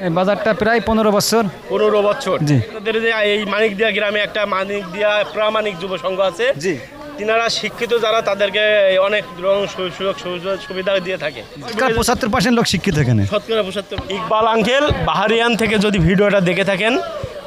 এই বাজারটা প্রায় পনেরো বছর পনেরো বছর জি। আপনাদের যে এই মানিকদিয়া গ্রামে একটা মানিকদিয়া প্রামাণিক যুব সংঘ আছে জি। তিনারা শিক্ষিত যারা তাদেরকে অনেক রকম সুযোগ সুবিধা- সুবিধা দিয়ে থাকে পঁচাত্তর পার্সেন্ট লোক শিক্ষিত এখানে শতকরা পঁচাত্তর ইকবাল আঙ্কেল বাহারিয়ান থেকে যদি ভিডিওটা দেখে থাকেন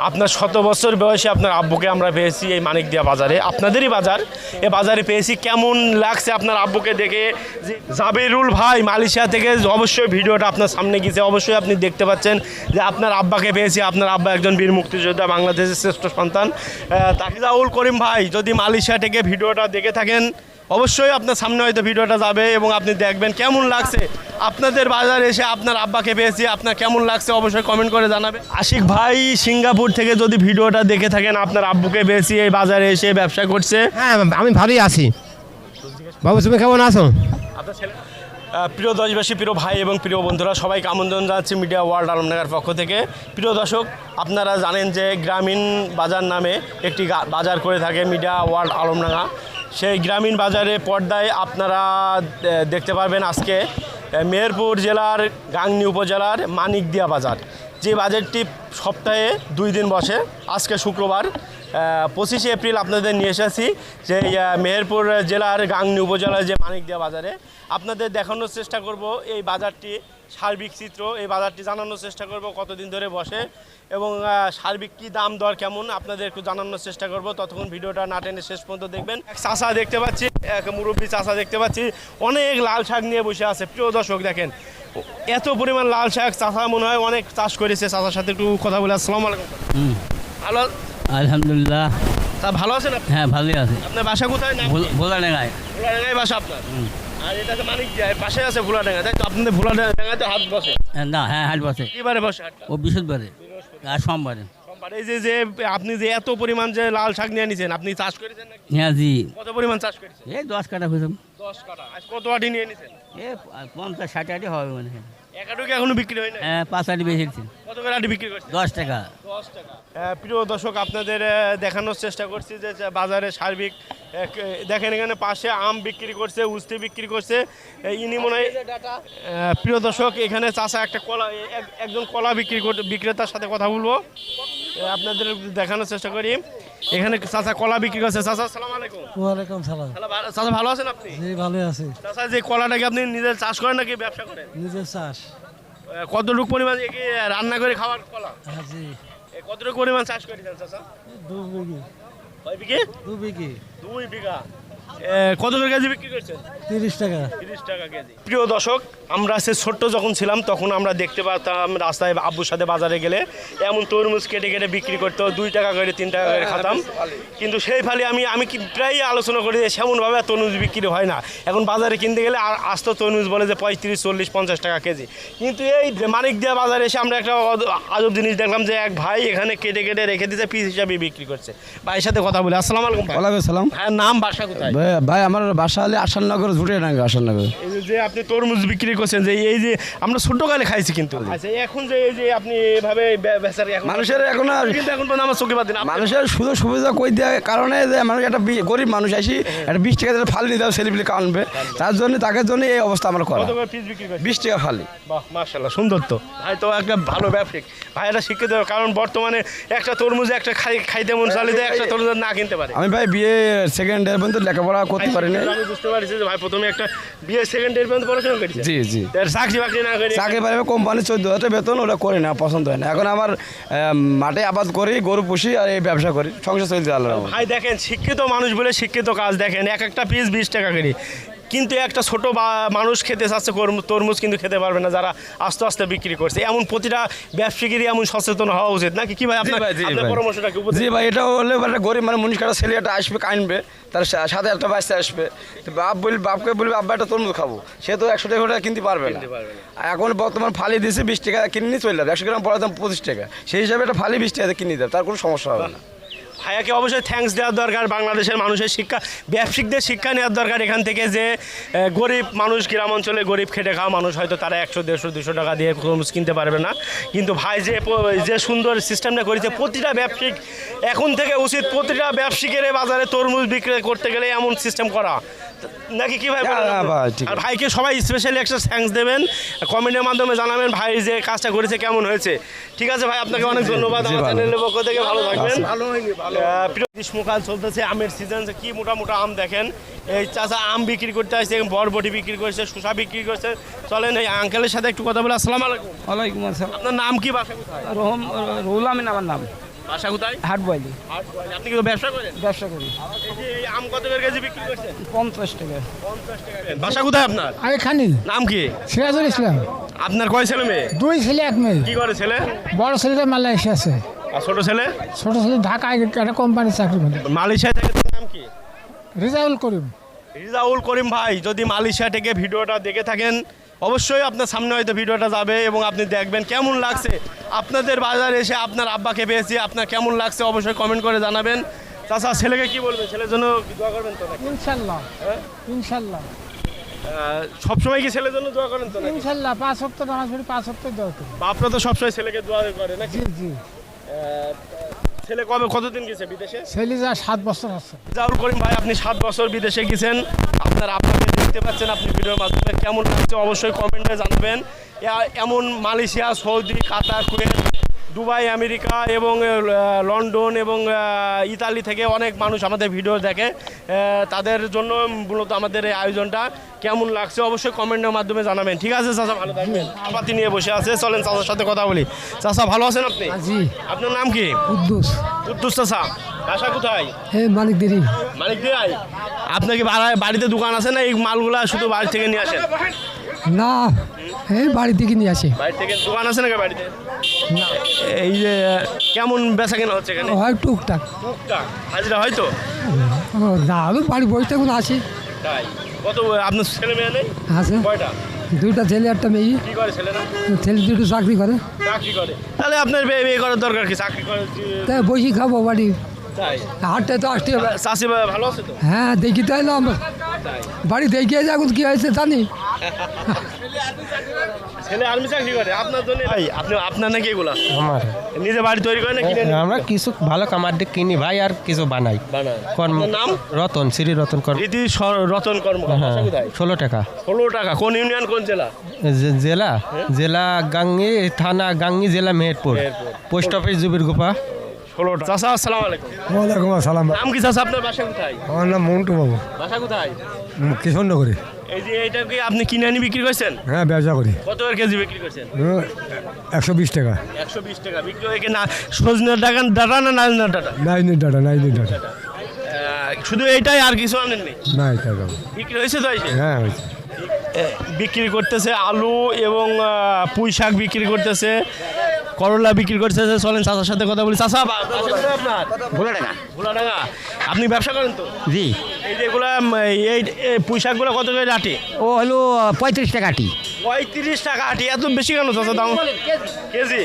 আপনার শত বছর বয়সে আপনার আব্বুকে আমরা পেয়েছি এই মানিকদিয়া বাজারে। আপনাদেরই বাজার। এ বাজারে পেয়েছি। কেমন লাগছে আপনার আব্বুকে দেখে? যে জাবেরুল ভাই মালয়েশিয়া থেকে অবশ্যই ভিডিওটা আপনার সামনে গিয়েছে। অবশ্যই আপনি দেখতে পাচ্ছেন যে আপনার আব্বাকে পেয়েছি। আপনার আব্বা একজন বীর মুক্তিযোদ্ধা, বাংলাদেশের শ্রেষ্ঠ সন্তান। তাহিদাউল করিম ভাই, যদি মালয়েশিয়া থেকে ভিডিওটা দেখে থাকেন, অবশ্যই আপনার সামনে হয়তো ভিডিওটা যাবে এবং আপনি দেখবেন কেমন লাগছে। আপনাদের বাজারে এসে আপনার আব্বাকে পেয়েছি। আপনার কেমন লাগছে অবশ্যই কমেন্ট করে জানাবে। আশিক ভাই সিঙ্গাপুর থেকে যদি ভিডিওটা দেখে থাকেন আপনার আব্বুকে পেয়েছি এই বাজারে এসে ব্যবসা করছে। হ্যাঁ আমি ভালোই আছি। বাবু তুমি কেমন আছো? আপনার ছেলে প্রিয় দশবাসী প্রিয় ভাই এবং প্রিয় বন্ধুরা সবাইকে আমন্ত্রণ জানাচ্ছি মিডিয়া ওয়ার্ল্ড আলমনগর পক্ষ থেকে। প্রিয় দর্শক আপনারা জানেন যে গ্রামীণ বাজার নামে একটি বাজার করে থাকে মিডিয়া ওয়ার্ল্ড আলমডাঙ্গা। সেই গ্রামীণ বাজারে পর্দায় আপনারা দেখতে পারবেন আজকে মেহেরপুর জেলার গাংনি উপজেলার মানিকদিয়া বাজার। যে বাজারটি সপ্তাহে দুই দিন বসে, আজকে শুক্রবার পঁচিশে এপ্রিল আপনাদের নিয়ে এসেছি যে মেহেরপুর জেলার গাংনি উপজেলার যে মানিকদিয়া বাজারে। আপনাদের দেখানোর চেষ্টা করব এই বাজারটি সার্বিক চিত্র এই বাজারটি জানানোর চেষ্টা করব কতদিন ধরে বসে এবং সার্বিক কী দাম দর কেমন আপনাদের একটু জানানোর চেষ্টা করব। ততক্ষণ ভিডিওটা না টেনে শেষ পর্যন্ত দেখবেন। এক চাষা দেখতে পাচ্ছি এক মুরব্বী চাষা দেখতে পাচ্ছি অনেক লাল শাক নিয়ে বসে আছে। প্রিয় দর্শক দেখেন এত পরিমাণ লাল শাক চাষা মনে হয় অনেক চাষ করেছে। চাষার সাথে একটু কথা বলে আসসালামু আলাইকুম। ভালো আলহামদুলিল্লাহ। তা ভালো আছেন হ্যাঁ ভালোই আছে। আপনার বাসা কোথায় ভোলাডাঙ্গায় বাসা আপনার? আর এটা তো মানিক যায় পাশে আছে ভোলাডাঙ্গা তাই তো আপনাদের ভোলাডাঙ্গাতে হাত বসে। না হ্যাঁ হাট বসে। কিবারে বসে হাটটা ও বৃহস্পতিবারে আর সোমবারে। সোমবার। এই যে যে আপনি যে এত পরিমাণ যে লাল শাক নিয়ে নিছেন আপনি চাষ করেছেন নাকি? হ্যাঁ জি। কত পরিমাণ চাষ করেছেন? এই দশ কাটা হয়েছে। দশ কাটা আজ কত আটি নিয়ে নিছেন এ পঞ্চাশ ষাট আটি হবে মানে এক আটু কি এখনও বিক্রি হয় না হ্যাঁ পাঁচ আটি বেশি কত করে আটি বিক্রি করছেন? দশ টাকা। দশ টাকা। প্রিয় দর্শক আপনাদের দেখানোর চেষ্টা করছি যে বাজারে সার্বিক দেখেন এখানে পাশে আম বিক্রি করছে উস্তি বিক্রি করছে। ইনি মনে হয় প্রিয় দর্শক এখানে চাষা একটা কলা একজন কলা বিক্রি করতে বিক্রেতার সাথে কথা বলব। আপনাদের দেখানোর চেষ্টা করি। এখানে চাষা কলা বিক্রি করছে। চাষা সালাম আলাইকুম। সালাম। চাচা ভালো আছেন আপনি? জি ভালো আছি। চাষা যে কলাটাকে আপনি নিজের চাষ করেন নাকি ব্যবসা করেন? নিজের চাষ। কতটুকু পরিমাণ রান্না করে খাওয়ার কলা? হ্যাঁ জি। কতটুকু পরিমাণ চাষ করেছেন চাষা দু বিঘি। কয় বিঘে? দু বিঘে। দুই বিঘা। কত করে কেজি বিক্রি করছেন? তিরিশ টাকা। তিরিশ টাকা কেজি। প্রিয় দর্শক আমরা সে ছোট্ট যখন ছিলাম তখন আমরা দেখতে পারতাম রাস্তায় আব্বুর সাথে বাজারে গেলে এমন তরমুজ কেটে কেটে বিক্রি করতো দুই টাকা করে তিন টাকা করে খাতাম। কিন্তু সেই ফলে আমি আমি কি প্রায় আলোচনা করি যে সেমনভাবে তরমুজ বিক্রি হয় না। এখন বাজারে কিনতে গেলে আর আস্ত তরমুজ বলে যে পঁয়ত্রিশ চল্লিশ পঞ্চাশ টাকা কেজি। কিন্তু এই মানিক দিয়া বাজারে এসে আমরা একটা আজব জিনিস দেখলাম যে এক ভাই এখানে কেটে কেটে রেখে দিতে পিস হিসাবে বিক্রি করছে। ভাইয়ের সাথে কথা বলি। আসসালামু আলাইকুম ভাই। ওয়ালাইকুম সালাম ভাইয়ের নাম বাসা কোথায়? ভাই ভাই আমার বাসা হলে আসাননগর ঝুটে নাকি আসাননগর। এই যে- যে আপনি তরমুজ বিক্রি করছেন যে এই যে আমরা ছোটকালে খাইছি কিন্তু। আচ্ছা এখন যে এই যে আপনি এভাবে বে- বেচার এখন মানুষের এখন আর কিন্তু এখন পর্যন্ত আমার চোখে পাচ্ছি না মানুষের সুযোগ সুবিধা কই দেওয়ার কারণে যে মানুষ একটা বি- গরিব মানুষ আসি একটা বিশ টাকা দিয়ে ফালি নিতে হবে ছেলেপিলি কানবে। তার জন্য তাকে জন্য এই অবস্থা আমার করা। কত করে পিস বিক্রি করছেন? বিশ টাকা ফালি। বাহ মাশাল্লাহ সুন্দর তো। ভাই তো একটা ভালো ব্যবসায়িক। ভাই এটা শিক্ষিত কারণ বর্তমানে একটা তরমুজ একটা খাই খাইতে মন চালিতে একটা তরমুজ না কিনতে পারে। আমি ভাই বিয়ে সেকেন্ড ইয়ার পর্যন্ত লেখাপড়া করতে পারিনি। আমি বুঝতে পারছি যে ভাই প্রথমে একটা বিয়ে সেকেন্ড ইয়ার পর্যন্ত পড়াশোনা করেছি। জি জি। চাকরি বাকরি না করে চাকরি পারে কোম্পানি চোদ্দ হাজার বেতন ওটা করি না পছন্দ হয় না। এখন আমার মাঠে আবাদ করি গরু পুষি আর এই ব্যবসা করি সংসার চলতে আল্লাহ ভাই দেখেন শিক্ষিত মানুষ বলে শিক্ষিত কাজ দেখেন এক একটা পিস বিশ টাকা করে। কিন্তু একটা ছোট বা মানুষ খেতে চাচ্ছে তরমুজ কিন্তু খেতে পারবে না যারা আস্তে আস্তে বিক্রি করছে। এমন প্রতিটা ব্যবসায়ীরই এমন সচেতন হওয়া উচিত নাকি? কি ভাই আপনার ভাই। পরামর্শটা জি ভাই এটা হলে একটা গরিব মানে মুনিশ কাটা ছেলে একটা আসবে কানবে তার সাথে একটা বাচ্চা আসবে। বাপ বলি বাপকে বলবে আব্বা একটা তরমুজ খাব। সে তো একশো টাকা কিনতে পারবে না। এখন বর্তমান ফালি দিয়েছে বিশ টাকা কিনে চলে যাবে। একশো গ্রাম পড়ার দাম পঁচিশ টাকা। সেই হিসাবে একটা ফালি বিশ টাকা কিনে দেবে তার কোনো সমস্যা হবে না। ভাইয়াকে অবশ্যই থ্যাঙ্কস দেওয়ার দরকার, বাংলাদেশের মানুষের শিক্ষা, ব্যবসায়িকদের শিক্ষা নেওয়ার দরকার এখান থেকে যে গরিব মানুষ গ্রাম অঞ্চলে গরিব খেটে খাওয়া মানুষ হয়তো তারা একশো, দেড়শো, দুশো টাকা দিয়ে তরমুজ কিনতে পারবে না। কিন্তু ভাই যে যে সুন্দর সিস্টেমটা করেছে, প্রতিটা ব্যবসায়িক, এখন থেকে উচিত প্রতিটা ব্যবসায়িকের বাজারে তরমুজ বিক্রি করতে গেলে এমন সিস্টেম করা। নাকি কি ভাই আর ভাইকে সবাই স্পেশালি একটা থ্যাঙ্কস দেবেন। কমেন্টের মাধ্যমে জানাবেন ভাই যে কাজটা করেছে কেমন হয়েছে। ঠিক আছে ভাই আপনাকে অনেক ধন্যবাদ। আমার চ্যানেলের পক্ষ থেকে ভালো থাকবেন। গ্রীষ্মকাল চলতেছে আমের সিজন কি মোটা মোটা আম দেখেন। এই চাচা আম বিক্রি করতে আসছে বরবটি বিক্রি করছে শসা বিক্রি করছে। চলেন এই আঙ্কেলের সাথে একটু কথা বলে। আসসালামু আলাইকুম। ওয়ালাইকুম আসসালাম। আপনার নাম কি বাসা রহম রুহুল আমিন আমার নাম। বাসা কোথায়? হাট বয়লি আপনি কি ব্যবসা করেন? ব্যবসা করি। এই যে এই আম কত করে কেজি বিক্রি করছেন? পঞ্চাশ টাকা। বাসা কোথায় আপনার? আমি খানি। নাম কি? সিরাজুল ইসলাম। আপনার কয় ছেলে মেয়ে? দুই ছেলে এক মেয়ে। কি করে ছেলে? বড় ছেলেটা মালয়েশিয়া আছে। আর ছোট ছেলে? ছোট ছেলে ঢাকায় একটা কোম্পানির চাকরি করে। মালয়েশিয়া থেকে নাম কি? রেজাউল করিম। রিজাউল করিম ভাই যদি মালয়েশিয়া থেকে ভিডিওটা দেখে থাকেন অবশ্যই আপনার সামনে হয়তো ভিডিওটা যাবে এবং আপনি দেখবেন কেমন লাগছে। আপনাদের বাজারে এসে আপনার আব্বাকে পেয়েছি আপনার কেমন লাগছে অবশ্যই কমেন্ট করে জানাবেন। চাচা ছেলেকে কি বলবেন? ছেলের জন্য দোয়া করবেন তো ইনশাল্লাহ। ইনশাল্লাহ। আহ, সবসময় কি ছেলের জন্য দোয়া করেন তো ইনশাল্লাহ পাঁচ সপ্তাহ নামাজ পড়ি পাঁচ সপ্তাহ দরকার বাপরা তো সবসময় ছেলেকে দোয়া করে নাকি? জি জি। আহ, ছেলে কবে কতদিন গেছে বিদেশে? ছেলে যা সাত বছর আছে। রিজাউল করিম ভাই আপনি সাত বছর বিদেশে গেছেন। আপনার আপনাকে দেখতে পাচ্ছেন আপনি ভিডিওর মাধ্যমে কেমন লাগছে অবশ্যই কমেন্টে জানাবেন। এমন Malaysia Saudi Qatar Kuwait Dubai America এবং লন্ডন এবং ইতালি থেকে অনেক মানুষ আমাদের ভিডিও দেখে। তাদের জন্য মূলত আমাদের এই আয়োজনটা কেমন লাগছে অবশ্যই কমেন্টের মাধ্যমে জানাবেন। ঠিক আছে চাচা ভালো থাকবেন। পাতি নিয়ে বসে আছে। চলেন চাচার সাথে কথা বলি। চাচা ভালো আছেন আপনি? জি। আপনার নাম কি? কুদ্দুস। কুদ্দুস বাসা কোথায়? আপনার কি বাড়িতে দোকান আছে না এই মালগুলা শুধু বাড়ি থেকে নিয়ে আসেন? না এই বাড়ি থেকে নিয়ে আসে। বাড়ি থেকে দোকান আছে নাকি বাড়িতে? এই যে কেমন বেচা কেনা হচ্ছে এখানে? হয় টুকটাক। টুকটাক? হাজিরা হয়তো না আমি বাড়ি বসে কোনো আসি। তাই। কত আপনার ছেলে মেয়ে নেই? আছে। কয়টা? দুইটা ছেলে একটা মেয়ে। কি করে ছেলেরা ছেলে দুটো চাকরি করে। চাকরি করে। তাহলে আপনার বিয়ে করার দরকার কি? চাকরি করে তাই বসি খাব বাড়ি। তাই? তো আসতে হবে। চাষি ভালো আছে তো? হ্যাঁ দেখি তাই না বাড়ি দেখিয়ে এখন কি হয়েছে জানি। ছেলে আর্মি চাকরি করে আপনার জন্য ভাই আপনি আপনার নাকি এগুলা? আমার। নিজে বাড়ি তৈরি করে না কিনে আমরা কিছু ভালো কামার দিয়ে কিনি ভাই আর কিছু বানাই। কর্ম নাম? রতন শ্রী রতন কর্ম রীতি রতন কর্মকার হ্যাঁ বাসা কোথায়? ষোলো টাকা। ষোলো টাকা কোন ইউনিয়ন কোন জেলা? জেলা? জেলা গাঙ্গি থানা গাঙ্গি জেলা মেহেরপুর। মেহেরপুর। পোস্ট অফিস জুবির গোপা আসসালামু আলাইকুম। ওয়ালাইকুম আসসালাম। নাম কি আপনার? বাসা কোথায়? আমার নাম মন্টু বাবু। বাসা কোথায়? কৃষ্ণনগরে এই যে এইটা কি আপনি কিনে আনি বিক্রি করছেন? হ্যাঁ ব্যবসা করি। কত করে কেজি বিক্রি করছেন? একশো বিশ টাকা। একশো বিশ টাকা। বিক্রি হয়ে না? সজনের টাকা ডাটা না ডাটা? শুধু এইটাই আর কিছু আনেননি? নাই টাকা বিক্রি হয়েছে তো হ্যাঁ হয়েছে। বিক্রি করতেছে আলু এবং পুঁই শাক বিক্রি করতেছে। করলা বিক্রি করতেছে চলেন চাচার সাথে কথা বলি। চাচা আপনার? ভোলাডাঙ্গা। আপনি ব্যবসা করেন তো? জি। এই যেগুলা এই এই পুঁই কত করে আটি? ও হলো পঁয়ত্রিশ টাকা আটি। পঁয়ত্রিশ টাকা আটি। এত বেশি কেন চাচা দাম? কেজি।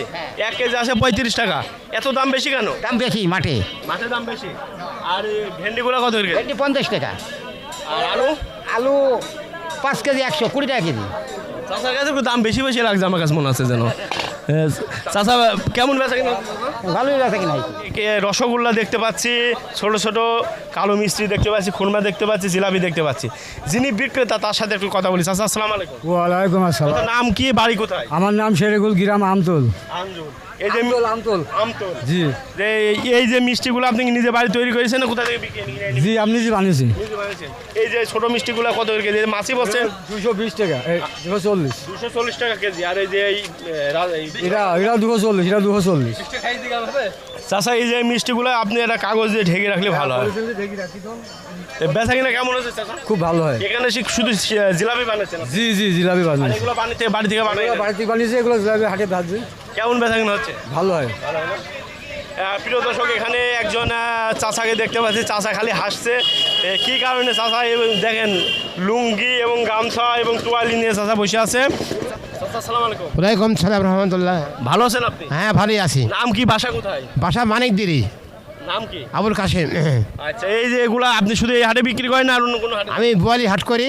এক কেজি আছে পঁয়ত্রিশ টাকা। এত দাম বেশি কেন? দাম বেশি মাঠে। মাছের দাম বেশি। আর এই ভেন্ডিগুলো কত করে? ভেন্ডি পঞ্চাশ টাকা। আর আলু? আলু পাঁচ কেজি একশো কুড়ি টাকা কেজি। চাচার কাছে দাম বেশি বেশি লাগছে আমার কাছে মনে আছে যেন। চাচা কেমন বেচা কিনা? ভালোই বেচা কিনা। রসগোল্লা দেখতে পাচ্ছি ছোট ছোট কালো মিষ্টি দেখতে পাচ্ছি খুরমা দেখতে পাচ্ছি জিলাপি দেখতে পাচ্ছি। যিনি বিক্রেতা তার সাথে একটু কথা বলি। চাচা আসসালাম আলাইকুম। ওয়ালাইকুম আসসালাম। নাম কি বাড়ি কোথায়? আমার নাম শেরেগুল গিরাম আমতুল। আমজুল। এই যে আমতুল আমতল। জি। যে এই যে মিষ্টিগুলো আপনি কি নিজে বাড়ি তৈরি করেছেন না কোথা থেকে বিক্রি জি আপনি যে বানিয়েছি। নিজে বানিয়েছেন? এই যে ছোট মিষ্টিগুলো কত করে কেজি? মাছি দুশো বিশ টাকা দুশো চল্লিশ। দুশো চল্লিশ টাকা কেজি। আর এই যে এই এ, রা- এই এটা এটা দুশো চল্লিশ এটা দুশো চল্লিশ। চাষা এই যে মিষ্টিগুলো আপনি একটা কাগজ দিয়ে ঢেকে রাখলে ভালো হয়। বেচা কিনা কেমন হচ্ছে চাষা খুব ভালো হয়। এখানে শুধু জিলাপি বানাচ্ছেন জি জি জিলাপি আর এগুলো বাড়িতে বাড়ি থেকে বানাই বাড়িতে বানিয়েছে এগুলো জিলাপি হাটে ভাজছে কেমন বেচা কিনা হচ্ছে? ভালো হয়। আহ, প্রিয় দর্শক এখানে একজন চাচাকে দেখতে পাচ্ছি। চাচা খালি হাসছে। কি কারণে চাচা এবং দেখেন লুঙ্গি এবং গামছা এবং তোয়ালি নিয়ে চাচা বসে আছে? ওয়ালাইকুম সালাম রহমতুল্লাহ। ভালো আছেন আপনি? হ্যাঁ ভালোই আছি। নাম কি বাসা কোথায়? বাসা মানিক দিরি নাম কি? আবুল কাশেম। আচ্ছা এই যে এগুলা আপনি শুধু এই হাটে বিক্রি করেন আর অন্য কোনো হাটে? আমি বোয়ালি হাট করি।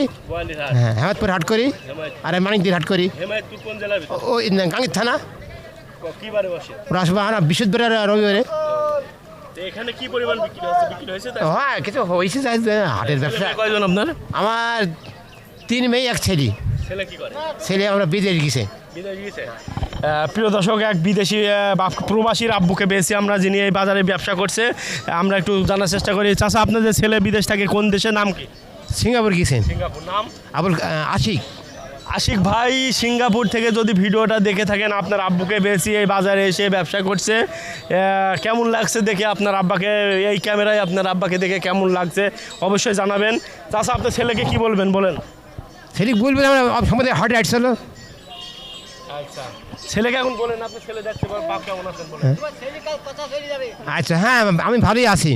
হ্যাঁ হেমাদপুর হাট করি। আর মানিক দির হাট করি। হেমায়তপুর কোন গাঙ্গির থানা। রাসবাহানা বৃহস্পতিবার রবিবারে। এখানে কি পরিমাণ বিক্রি হচ্ছে বিক্রি হয়েছে হ্যাঁ কিছু হয়েছে যাই হাটের ব্যবসা। কয়জন আপনার? আমার তিন মেয়ে এক ছেলে। ছেলে কি করে? ছেলে আমরা বিদেশ গেছে। বিদেশ প্রিয় দর্শক এক বিদেশি প্রবাসীর আব্বুকে পেয়েছি আমরা যিনি এই বাজারে ব্যবসা করছে আমরা একটু জানার চেষ্টা করি। চাষা আপনাদের ছেলে বিদেশ থাকে কোন দেশের নাম কি? সিঙ্গাপুর গেছেন। সিঙ্গাপুর নাম? আবুল আশিক। আশিক ভাই সিঙ্গাপুর থেকে যদি ভিডিওটা দেখে থাকেন আপনার আব্বুকে পেয়েছি এই বাজারে এসে ব্যবসা করছে। কেমন লাগছে দেখে আপনার আব্বাকে? এই ক্যামেরায় আপনার আব্বাকে দেখে কেমন লাগছে? অবশ্যই জানাবেন। তাছাড়া আপনার ছেলেকে কি বলবেন? বলেন। ছেলে বলবেন আমরা সম্বন্ধে হাটে আসছিল আচ্ছা। ছেলেকে এখন বলেন আপনার ছেলে দেখতে বাপ কেমন আছেন বলেন। আচ্ছা হ্যাঁ আমি ভালোই আছি।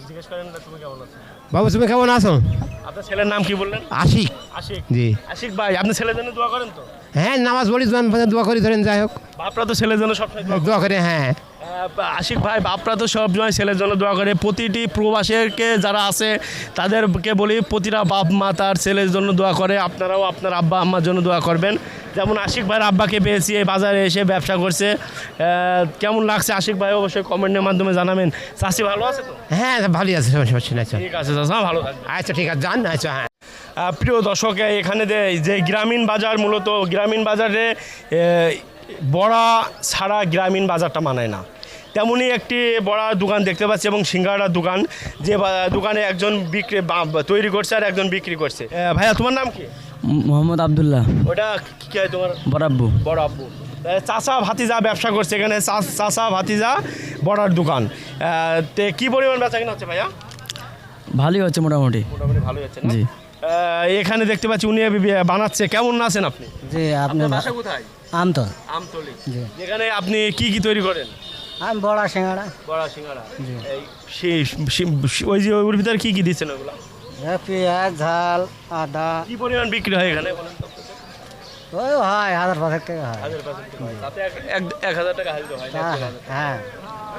জিজ্ঞেস করেন না তুমি কেমন আছো? বাবু তুমি কেমন আছো? আপনার ছেলের নাম কি বললেন? আশিক। আশিক? জি। আশিক ভাই আপনি ছেলের জন্য দোয়া করেন তো? হ্যাঁ নামাজ পড়ি দোয়া- দোয়া করি ধরেন যাই হোক। বাপরা তো ছেলের জন্য সবসময় দোয়া করে। হ্যাঁ। আশিক ভাই বাপরা তো সব সময় ছেলের জন্য দোয়া করে। প্রতিটি প্রবাসীকে যারা আছে তাদেরকে বলি প্রতিটা বাপ মা তার ছেলের জন্য দোয়া করে আপনারাও আপনার আব্বা আম্মার জন্য দোয়া করবেন। যেমন আশিক ভাইয়ের আব্বাকে পেয়েছি এই বাজারে এসে ব্যবসা করছে। কেমন লাগছে আশিক ভাই? অবশ্যই কমেন্টের মাধ্যমে জানাবেন। চাষি ভালো আছে তো? হ্যাঁ ভালোই আছে সমস্যা নেই ঠিক আছে চাষা ভালো আচ্ছা ঠিক আছে যান আচ্ছা হ্যাঁ। প্রিয় দর্শক এখানে যে- গ্রামীণ বাজার মূলত গ্রামীণ বাজারে বড়া ছাড়া গ্রামীণ বাজারটা মানায় না। তেমনই একটি বড়া দোকান দেখতে পাচ্ছি এবং সিঙ্গাড়ার দোকান যে দোকানে একজন বিক্রি তৈরি করছে আর একজন বিক্রি করছে। ভাইয়া তোমার নাম কি? মোহাম্মদ আবদুল্লাহ। ওটা কি হয় তোমার? বরাব্বু বড় আব্বু। এ, চাচা ভাতিজা ব্যবসা করছে এখানে চা- চাচা ভাতিজা বড়ার দোকান। তে কি পরিমাণ বেচা কিনা হচ্ছে ভাইয়া? ভালোই হচ্ছে মোটামুটি। মোটামুটি ভালোই হচ্ছে জি। এখানে দেখতে পাচ্ছি উনি বানাচ্ছে। কেমন আছেন আপনি? জি আপনি বাসা কোথায়? আমতল। আমতলি। যেখানে আপনি কি কি তৈরি করেন? আমি বড়া সিঙ্গাড়া। বড়া সিঙ্গারা এই সে- সে- ওই যে ওর ভিতরে কি কি দিচ্ছেন ওগুলো? পেঁয়াজ ঝাল আদা। কি পরিমাণ বিক্রি হয় এখানে? ওই হয় হাজার পাঁচেক টাকা হয়। এক- হাজার টাকা হয়। হ্যাঁ, হ্যাঁ।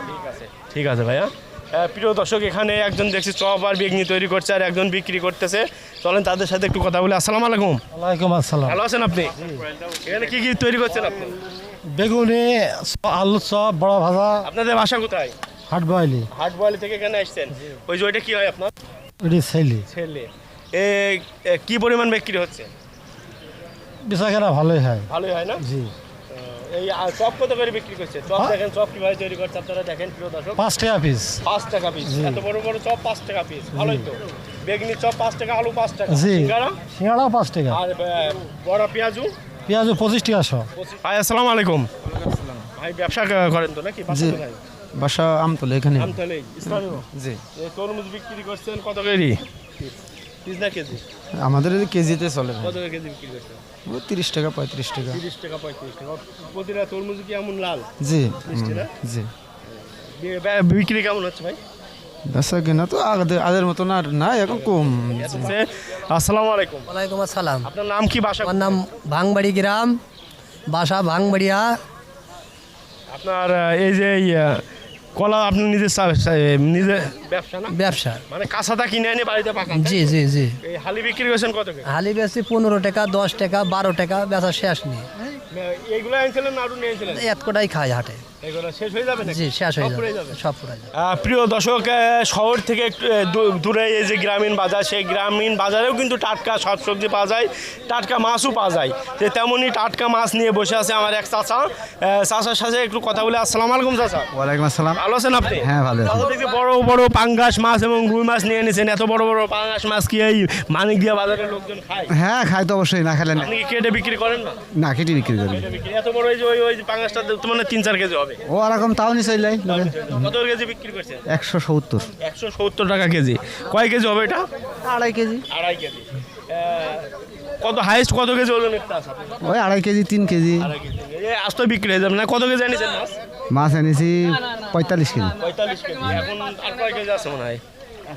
ঠিক আছে। ঠিক আছে ভাইয়া। প্রিয় দর্শক এখানে একজন দেখছি চপ আর বেগনি তৈরি করছে আর একজন বিক্রি করতেছে। চলেন তাদের সাথে একটু কথা বলে। আসসালামু আলাইকুম। ওয়ালাইকুম আসসালাম। ভালো আছেন আপনি? এখানে কি কি তৈরি করছেন আপনি? বেগুনি আলু চপ বড় ভাজা। আপনাদের বাসা কোথায়? হাট বয়লি হাট বয়ালি থেকে এখানে আসছেন। ওই যে ওইটা কি হয় আপনার? ছেলি। ছেলে। এ এ, কি পরিমাণ বিক্রি হচ্ছে? বেচা কেনা ভালোই হয়। ভালোই হয় না? জি। এই আর চপ কত করে বিক্রি করছে? চপ দেখেন চপ কীভাবে তৈরি করছে আপনারা দেখেন প্রিয় দর্শক। পাঁচ টাকা পিস পাঁচ টাকা পিস এত বড় বড় চপ পাঁচ টাকা পিস ভালোই তো। বেগনি চপ পাঁচ টাকা আলু পাঁচ টাকা। জি। সিঙ্গারা? সিঙ্গাড়াও পাঁচ টাকা। আর বড় পেঁয়াজু? পেঁয়াজ পঁচিশ টাকা শো। ভাই আসসালামু আলাইকুম। ভাই ব্যবসা করেন তো নাকি? বাসা বাসা আমতলে এখানে। আমতলী? জি। তরমুজ বিক্রি করছেন কত পিস না কেজি? আমাদের কেজিতে চলে কত কেজি বিক্রি করছেন? তিরিশ টাকা পঁয়ত্রিশ টাকা। তিরিশ টাকা পঁয়ত্রিশ টাকা। প্রতিটা তরমুজ কি এমন লাল? জি জি। বিক্রি কেমন হচ্ছে ভাই? বেচা কেনা তো আগের আগের মতন আর না এখন কম। আসসালামু আলাইকুম। ওয়ালাইকুম আসসালাম। আপনার নাম কি বাসা? আমার নাম ভাংবাড়ি গ্রাম বাসা ভাংবাড়িয়া আপনার এই যে কলা আপনি নিজে নিজে ব্যবসা না? ব্যবসা। মানে কাঁচাটা কিনে এনে বাড়িতে পাকান জি জি জি। এই হালি বিক্রি করছেন কত করে? হালি বেশি পনেরো টাকা দশ টাকা বারো টাকা বেচা শেষ নেই। এইগুলো আনছিলেন না নিয়েছিলেন এত কটাই খাই হাটে। শেষ হয়ে যাবে জি শেষ হয়ে যাবে সব পুরাই প্রিয় দর্শক শহর থেকে দূরে এই যে গ্রামীণ বাজার সেই গ্রামীণ বাজারেও কিন্তু টাটকা শাকসবজি পাওয়া যায় টাটকা মাছও পাওয়া যায়। যে তেমনই টাটকা মাছ নিয়ে বসে আছে আমার এক চাচা। আহ, চাচার সাথে একটু কথা বলে আসসালাম আলাইকুম চাচা। ওয়ালাইকুম আসসালাম। ভালো আছেন আপনি? হ্যাঁ, ভালো আছি। বড় বড় পাঙ্গাস মাছ এবং রুই মাছ নিয়ে এনেছেন। এত বড় বড় পাঙ্গাস মাছ কি এই মানিক দিয়া বাজারের লোকজন খায়? হ্যাঁ খাই তো অবশ্যই না খেলে আপনি কি কেটে বিক্রি করেন না? না কেটে বিক্রি করেন এত বড় এই যে ওই ওই যে পাঙ্গাসটা তো মানে তিন চার কেজি হবে। ও এরকম তাও নি চাইলাই কত কেজি বিক্রি করছেন? একশো সত্তর। একশো সত্তর টাকা কেজি। কয় কেজি হবে এটা? আড়াই কেজি। আড়াই কেজি। কত হাইস্ট কত কেজি ওজন একটা আছে ওই আড়াই কেজি তিন কেজি। আড়াই কেজি। এই আজ তো বিক্রি হয়ে যাবে না? কত কেজি এনেছেন মাছ? মাছ এনেছি পঁয়তাল্লিশ কেজি পঁয়তাল্লিশ কেজি এখন আর কয় কেজি আছে মনে হয় আহ,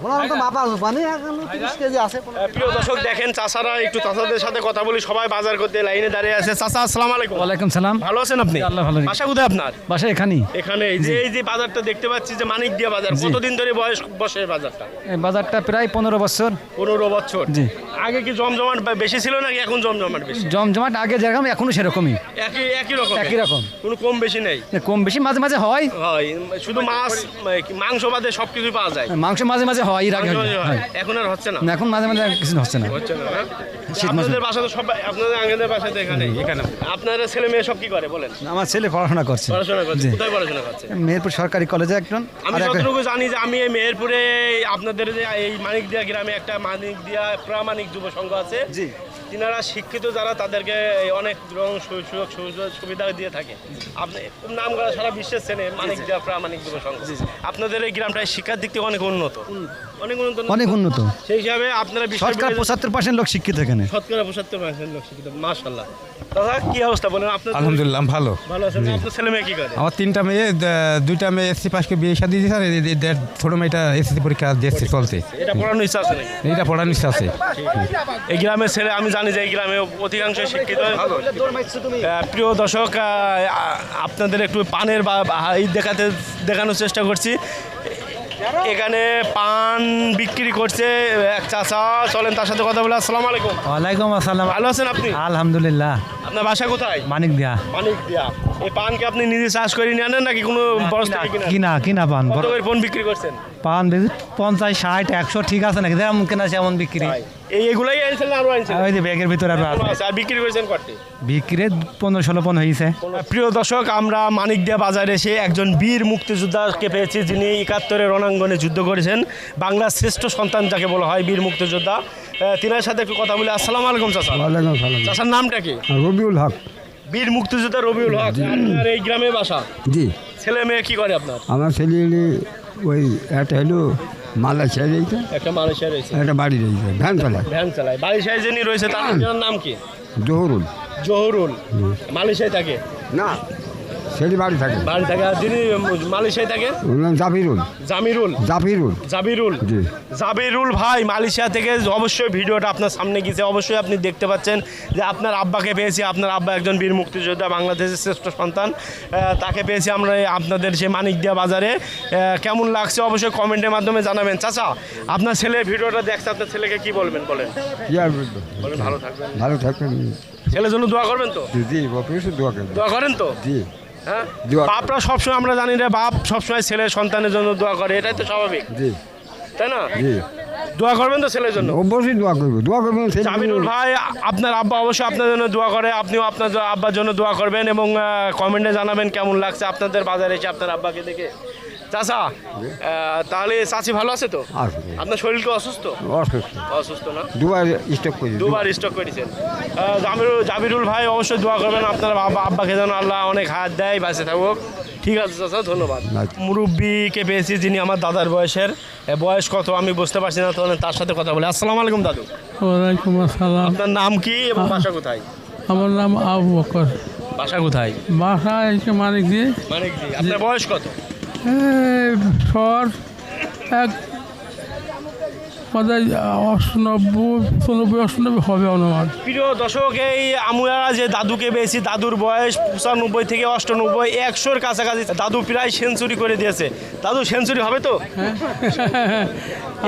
প্রিয় দর্শক দেখেন চাষারা একটু চাষাদের সাথে কথা বলি সবাই বাজার করতে লাইনে দাঁড়িয়ে আছে। চাষা আসসালামু আলাইকুম। ওয়ালাইকুম সালাম। ভালো আছেন আপনি? আল্লাহ ভালো বাসা কোথায় আপনার? বাসা এখানেই। এখানে এই যে এই যে বাজারটা দেখতে পাচ্ছি যে মানিক দিয়া বাজার কতদিন ধরে বয়স বসে বাজারটা? বাজারটা প্রায় পনেরো বছর। পনেরো বছর। জি। আগে কি জমজমাট বেশি ছিল নাকি এখন জমজমাট বেশি? জমজমাট আগে যেরকম এখনও সেরকমই। একই একই রকম একই রকম। কোনো কম বেশি নেই? কম বেশি মাঝে মাঝে হয়। হয়। শুধু মাছ মাংস বাদে সব কিছুই পাওয়া যায়। মাংস মাঝে মাঝে হয় এর আগে হয়। হয়। হয়। এখন আর হচ্ছে না এখন মাঝে মাঝে কিছু হচ্ছে না হচ্ছে না না? শীত আপনাদের বাসা তো সব আপনাদের আঙ্গেদের বাসা তো এখানে এখানে। আপনার ছেলে মেয়ে সব কি করে বলেন? আমার ছেলে পড়াশোনা করছে। পড়াশোনা করছে। কোথায় পড়াশোনা করছে? মেহেরপুর সরকারি কলেজে একজন। আমি যতটুকু জানি যে আমি এই মেহেরপুরে আপনাদের যে এই মানিকদিয়া গ্রামে একটা মানিকদিয়া প্রামাণিক যুব সংঘ আছে। জি। তিনারা শিক্ষিত যারা তাদেরকে অনেক রকম সুযোগ সুবিধা দিয়ে থাকে। আপনি নাম করা সারা বিশ্বের চেনে মানিকদিয়া প্রামাণিক যুব সংঘ। আপনাদের এই গ্রামটা শিক্ষার দিক থেকে অনেক উন্নত। অনেক উন্নত। অনেক উন্নত। সেই হিসাবে আপনারা শতকরা পঁচাত্তর পার্সেন্ট লোক শিক্ষিত এখানে। শতকরা পঁচাত্তর পার্সেন্ট লোক শিক্ষিত মাশাল্লাহ দাদা কি অবস্থা বলেন আপনার আলহামদুলিল্লাহ ভালো। ভালো আছেন? আপনার ছেলে মেয়ে কি করে? আমার তিনটা মেয়ে দুইটা মেয়ে এসসি পাশকে বিয়ে শাদি দিয়েছে আর ছোট মেয়েটা এসএসসি পরীক্ষা দিয়েছে চলছে। এটা পড়ানোর ইচ্ছা আছে এইটা ইচ্ছা আছে। এই গ্রামের ছেলে আমি জানি যে এই গ্রামে অধিকাংশ শিক্ষিত। প্রিয় দর্শক আপনাদের একটু পানের বা বা এই দেখাতে দেখানোর চেষ্টা করছি। এখানে পান বিক্রি করছে এক চাচা চলেন তার সাথে কথা বলে আসসালামু আলাইকুম। ওয়ালাইকুম আসসালাম। ভালো আছেন আপনি? আলহামদুলিল্লাহ। আপনার বাসা কোথায়? মানিক দিয়া। মানিক দিয়া। এই পানকে আপনি নিজে চাষ করে নিয়ে আনেন নাকি কোনো কিনে? কিনা পান করে ফোন বিক্রি করছেন? পান পঞ্চাশ ষাট একশো ঠিক আছে নাকি? যেমন কেনা সেমন বিক্রি। এই এগুলাই আনছিলেন আরও আনছিলেন ওই যে ব্যাগের ভিতরে আরও আছে। আর বিক্রি করেছেন কটি বিক্রি পনেরো ষোলো পন হয়েছে প্রিয় দর্শক আমরা মানিকদিয়া বাজারে এসে একজন বীর মুক্তিযোদ্ধাকে পেয়েছি যিনি একাত্তরের রণাঙ্গনে যুদ্ধ করেছেন। বাংলার শ্রেষ্ঠ সন্তান যাকে বলা হয় বীর মুক্তিযোদ্ধা। তিনার সাথে একটু কথা বলে। আসসালামু আলাইকুম চাচা। চাচার নামটা কি? রবিউল হক। বীর মুক্তিযোদ্ধা রবিউল হক। আপনার এই গ্রামে বাসা? জি। ছেলে মেয়ে কি করে আপনার? আমার ছেলে ওই একটা হলো মালয়েশিয়া রয়েছে একটা মালয়েশিয়া রয়েছে একটা বাড়ি রয়েছে ভ্যান চালায়। ভ্যান চালায়। বালিশায় যিনি রয়েছে তার তার নাম কি? জহরুল। জহুরুল। মালয়েশিয়ায় থাকে? না। ছেলে বাড়ি থাকে। বাড়ি থাকে। আর যিনি মালয়েশিয়ায় থাকে? জাফিরুল জামিরুল। জাফিরুল জাবিরুল। জি। জাবিরুল ভাই মালয়েশিয়া থেকে অবশ্যই ভিডিওটা আপনার সামনে গেছে অবশ্যই আপনি দেখতে পাচ্ছেন যে আপনার আব্বাকে পেয়েছি। আপনার আব্বা একজন বীর মুক্তিযোদ্ধা বাংলাদেশের শ্রেষ্ঠ সন্তান। তাকে পেয়েছি আমরা আপনাদের সে মানিকদিয়া বাজারে। কেমন লাগছে অবশ্যই কমেন্টের মাধ্যমে জানাবেন। চাচা আপনার ছেলে ভিডিওটা দেখছে আপনার ছেলেকে কি বলবেন বলেন? ভালো থাকবেন। ভালো থাকবেন। ছেলের জন্য দোয়া করবেন তো? জি দোয়া করেন তো? জি। হ্যাঁ বাপরা সবসময় আমরা জানি রে বাপ সবসময় ছেলের সন্তানের জন্য দোয়া করে এটাই তো স্বাভাবিক। জি। তাই না? জি। দোয়া করবেন তো ছেলের জন্য? অবশ্যই দোয়া করব। দোয়া করবেন ছেলে ভাই আপনার আব্বা অবশ্যই আপনার জন্য দোয়া করে আপনিও আপনার আব্বার জন্য দোয়া করবেন এবং কমেন্টে জানাবেন কেমন লাগছে আপনাদের বাজারে এসে আপনার আব্বাকে দেখে। চাচা তাহলে চাচি ভালো আছে তো। আপনার শরীর কি অসুস্থ? অসুস্থ। অসুস্থ না? দুবার স্টক করি দুবার স্টক করেছেন। জামিরুল জাবিরুল ভাই অবশ্যই দোয়া করবেন। আপনার আব্বা আব্বাকে যেন আল্লাহ অনেক হাত দেয় বাঁচে থাকুক। ঠিক আছে চাচা ধন্যবাদ। মুরব্বীকে পেয়েছি যিনি আমার দাদার বয়সের। বয়স কত আমি বুঝতে পারছি না তখন তার সাথে কথা বলে। আসসালামু আলাইকুম দাদু। ওয়ালাইকুম আসসালাম। আপনার নাম কি এবং বাসা কোথায়? আমার নাম আবু বকর। বাসা কোথায়? বাসা মানিক দিয়ে মানে কি আপনার বয়স কত? শহর এক বোধহয় অষ্টানব্বই পঁচানব্বই অষ্টানব্বই হবে অনুমান। প্রিয় দর্শক এই আমরা যে দাদুকে পেয়েছি দাদুর বয়স পঁচানব্বই থেকে অষ্টানব্বই একশোর কাছাকাছি। দাদু প্রায় সেঞ্চুরি করে দিয়েছে। দাদু সেঞ্চুরি হবে তো?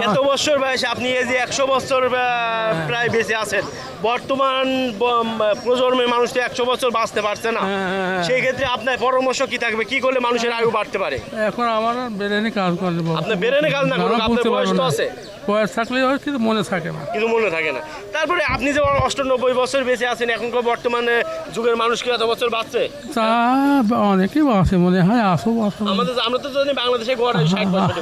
এত বছর বয়সে আপনি এই যে একশো বছর প্রায় বেঁচে আছেন বর্তমান প্রজন্মের মানুষ তো একশো বছর বাঁচতে পারছে না। সেই ক্ষেত্রে আপনার পরামর্শ কি থাকবে? কি করলে মানুষের আয়ু বাড়তে পারে? এখন আমার বেরেনি কাজ করে বাবা। আপনার বেরেনে কাজ না করুন, আপনার বয়স তো। আছে। বয়স থাকলে হয় কিন্তু মনে থাকে না। কিন্তু মনে থাকে না। তারপরে আপনি যে অষ্টানব্বই বছর বেঁচে আছেন এখনকার বর্তমানে যুগের মানুষ কি এত বছর বাঁচছে? তা অনেকেই আছে মনে হয় আসো আসো আমাদের আমরা তো জানি বাংলাদেশে গড় ষাট বছর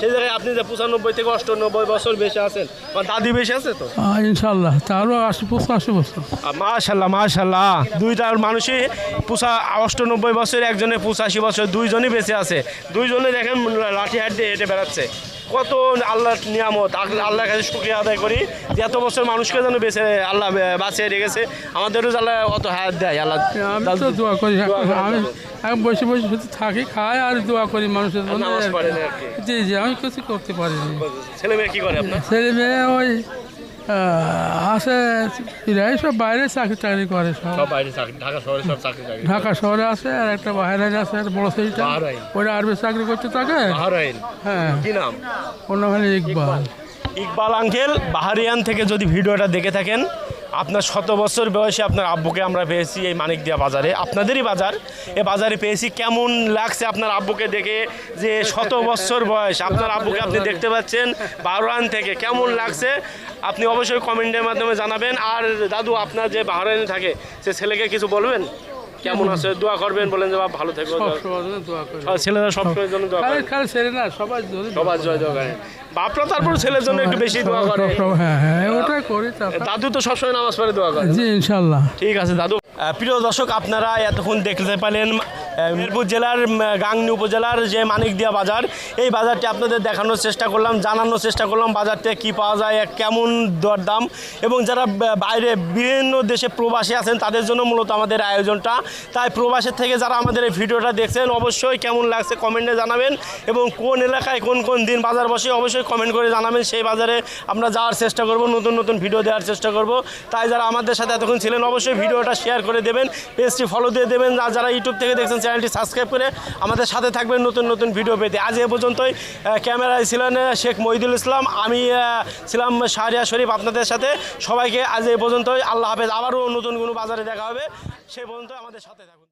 সেই জায়গায় আপনি যে পঁচানব্বই থেকে অষ্টানব্বই বছর বেঁচে আছেন আমার দাদি বেঁচে আছে তো? ইনশাল্লাহ তারও আশি পঁচাশি বছর। মাশাল্লাহ মাশাল্লাহ দুইটার মানুষই পুষা অষ্টানব্বই বছর একজনের পঁচাশি বছর দুইজনই বেঁচে আছে। দুইজনে দেখেন লাঠি হাট দিয়ে হেঁটে বেড়াচ্ছে। কত আল্লাহর নিয়ামত আল্লাহ- আল্লাহর কাছে শুক্রিয়া আদায় করি যে এত বছর মানুষকে যেন বেছে আল্লাহ বাঁচিয়ে রেখেছে। আমাদেরও আল্লাহ অত হায়াত দেয় আল্লাহ আমি তো দোয়া করি। আমি আমি বসে বসে শুধু থাকি খাই আর দোয়া করি মানুষের জন্য জি জি আমি কিছু করতে পারিনি। ছেলে মেয়ে কি করে আপনার? ছেলে মেয়ে ওই আছে এরাই সব বাইরে চাকরি চাকরি করে সব। সব বাইরে চাকরি ঢাকা শহরে সব চাকরি চাকরি ঢাকা শহরে আছে আর একটা বাহারাইন আছে একটা বড় সেইটা। ওরা আরবে চাকরি করতে থাকে? বাহরাইন। হ্যাঁ। কি নাম? ওর নাম ইকবাল। ইকবাল আঙ্কেল বাহারিয়ান থেকে যদি ভিডিওটা দেখে থাকেন আপনার শত বছর বয়সে আপনার আব্বুকে আমরা পেয়েছি এই মানিকদিয়া বাজারে। আপনাদেরই বাজার। এ বাজারে পেয়েছি। কেমন লাগছে আপনার আব্বুকে দেখে? যে শত বছর বয়স। আপনার আব্বুকে আপনি দেখতে পাচ্ছেন বারোয়ান থেকে। কেমন লাগছে? আপনি অবশ্যই কমেন্টের মাধ্যমে জানাবেন। আর দাদু, আপনার যে বাহরাইনে থাকে, সে ছেলেকে কিছু বলবেন? কেমন আছে? দোয়া করবেন বলেন যে বাপ ভালো থেকো ছেলেরা সব জন্য দোয়া করে। খালি ছেলে না সবার সবার জয় দোয়া করে। বাপরা তারপর ছেলের জন্য একটু বেশি দোয়া করে। সব- হ্যাঁ হ্যাঁ ওটাই করি দাদু তো সবসময় নামাজ পড়ে দোয়া করে। জি ইনশাল্লাহ। ঠিক আছে দাদু প্রিয় দর্শক, আপনারা এতক্ষণ দেখতে পেলেন মিরপুর জেলার গাংনি উপজেলার যে মানিকদিয়া বাজার। এই বাজারটি আপনাদের দেখানোর চেষ্টা করলাম, জানানোর চেষ্টা করলাম বাজারতে কি পাওয়া যায় কেমন দরদাম। এবং যারা বাইরে বিভিন্ন দেশে প্রবাসী আছেন, তাদের জন্য মূলত আমাদের আয়োজনটা। তাই প্রবাসের থেকে যারা আমাদের এই ভিডিওটা দেখছেন, অবশ্যই কেমন লাগছে কমেন্টে জানাবেন। এবং কোন এলাকায় কোন কোন দিন বাজার বসে, অবশ্যই কমেন্ট করে জানাবেন। সেই বাজারে আমরা যাওয়ার চেষ্টা করব, নতুন নতুন ভিডিও দেওয়ার চেষ্টা করব। তাই যারা আমাদের সাথে এতক্ষণ ছিলেন, অবশ্যই ভিডিওটা শেয়ার করে দেবেন, পেজটি ফলো দিয়ে দেবেন। আর যারা ইউটিউব থেকে দেখছেন চ্যানেলটি সাবস্ক্রাইব করে আমাদের সাথে থাকবেন নতুন নতুন ভিডিও পেতে। আজ এ পর্যন্তই। ক্যামেরায় ছিলেন শেখ মহিদুল ইসলাম। আমি ছিলাম শাহরিয়া শরীফ আপনাদের সাথে। সবাইকে আজ এ পর্যন্তই। আল্লাহ হাফেজ। আবারও নতুন কোনো বাজারে দেখা হবে। সে পর্যন্ত আমাদের সাথে থাকুন।